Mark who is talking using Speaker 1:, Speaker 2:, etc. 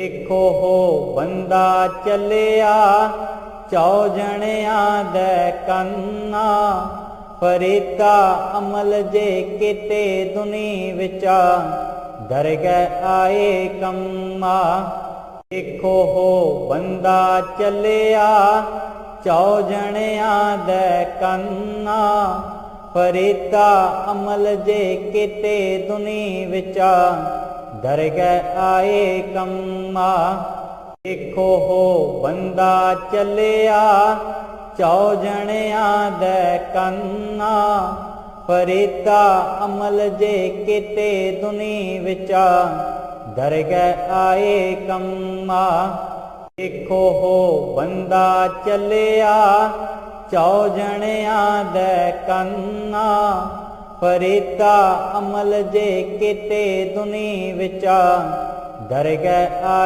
Speaker 1: ਦੇਖੋ ਹੋ ਬੰਦਾ ਚੱਲਿਆ, ਚੌ ਜਣਿਆਂ ਦੇ ਕੰਨਾ। ਫਰੀਤਾ ਅਮਲ ਜੇ ਕਿਤੇ ਦੁਨੀ ਵਿਚਾ, ਦਰਗਹਿ ਆਏ ਕੰਮਾ। ਦੇਖੋ ਹੋ ਬੰਦਾ ਚੱਲਿਆ, ਚੌ ਜਣਿਆਂ ਦੇ ਕੰਨਾ। ਫਰੀਤਾ ਅਮਲ ਜੇ ਕਿਤੇ ਦੁਨੀ ਵਿਚਾ ਦਰਗਹਿ ਆਏ ਕੰਮਾ, ਦੇਖੋ ਹੋ ਬੰਦਾ ਚੱਲਿਆ, ਚੌ ਜਣਿਆਂ ਦੇ ਕੰਨਾ। ਫਰੀਤਾ ਅਮਲ ਜੇ ਕਿਤੇ ਦੁਨੀ ਵਿਚਾ, ਦਰਗਹਿ ਆਏ ਕੰਮਾ, ਦੇਖੋ ਹੋ ਬੰਦਾ ਚੱਲਿਆ, ਚੌ ਜਣਿਆਂ ਦੇ ਕੰਨਾ। ਫਰੀਤਾ ਅਮਲ ਜੇ ਕਿਤੇ ਦੁਨੀ ਵਿਚਾ ਦਰਗਹਿ ਆ